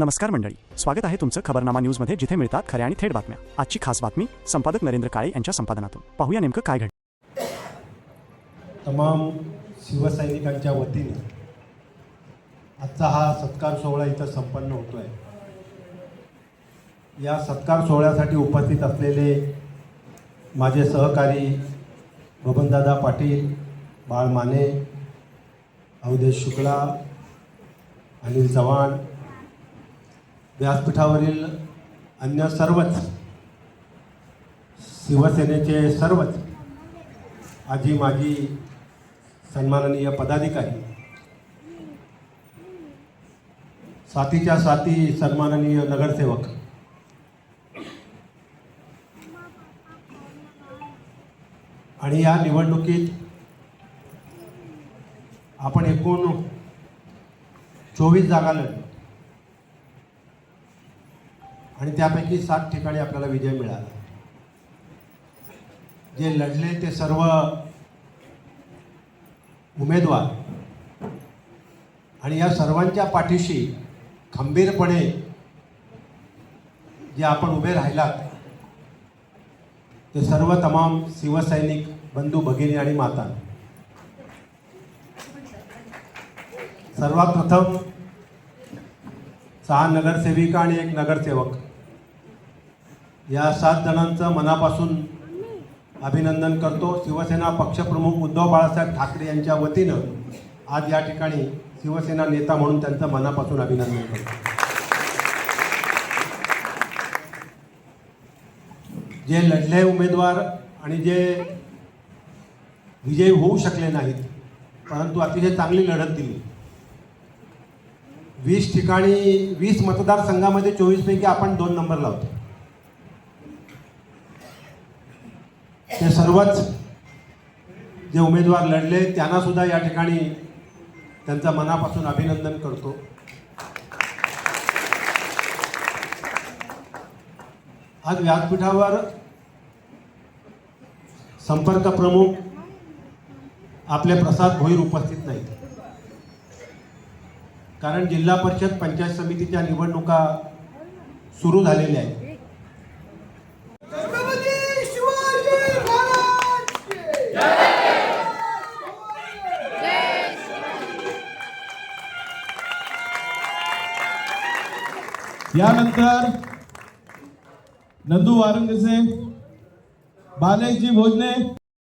नमस्कार मंडळी. स्वागत आहे तुमचं खबरनामा न्यूजमध्ये जिथे मिळतात खऱ्या आणि थेट बातम्या. आजची खास बातमी संपादक नरेंद्र काळे यांच्या संपादनातून. पाहूया नेमकं काय घडलं तमाम शिवसैनिकांच्या वतीने आजचा हा सत्कार सोहळा इथं संपन्न होतोय. आहे या सत्कार सोहळ्यासाठी उपस्थित असलेले माझे सहकारी बबनदादा पाटील बाळ माने अवधेश शुक्ला अनिल चव्हाण व्यासपीठावरील अन्य सर्वच शिवसेनेचे सर्वच आजी माजी सन्माननीय पदाधिकारी साथीच्या साथी सन्माननीय नगरसेवक आणि या निवडणुकीत आपण एकूण चोवीस जागा लढलो. आणि त्यापैकी सात ठिकाणी आपल्याला विजय मिळाला. जे लढले ते सर्व उमेदवार आणि या सर्वांच्या पाठीशी खंबीरपणे जे आपण उभे राहिलात ते सर्व तमाम शिवसैनिक बंधू भगिनी आणि माता. सर्वात प्रथम सहा नगरसेविका आणि एक नगरसेवक. या सात जणांचं मनापासून अभिनंदन करतो. शिवसेना पक्षप्रमुख उद्धव बाळासाहेब ठाकरे यांच्या वतीनं आज या ठिकाणी शिवसेना नेता म्हणून त्यांचं मनापासून अभिनंदन करतो. जे लढले उमेदवार आणि जे विजयी होऊ शकले नाहीत परंतु अतिशय चांगली लढत दिली. वीस ठिकाणी वीस मतदारसंघामध्ये चोवीसपैकी आपण दोन नंबर लावतो. ते सर्वच जे उमेदवार लढले त्यांनासुद्धा या ठिकाणी त्यांचा मनापासून अभिनंदन करतो. आज व्यासपीठावर संपर्क प्रमुख आपले प्रसाद भोईर उपस्थित नाहीत. कारण जिल्हा परिषद पंचायत समितीच्या निवडणुका सुरू झालेल्या आहेत. यानंतर नंदू वारंगसे बालेजी भोजने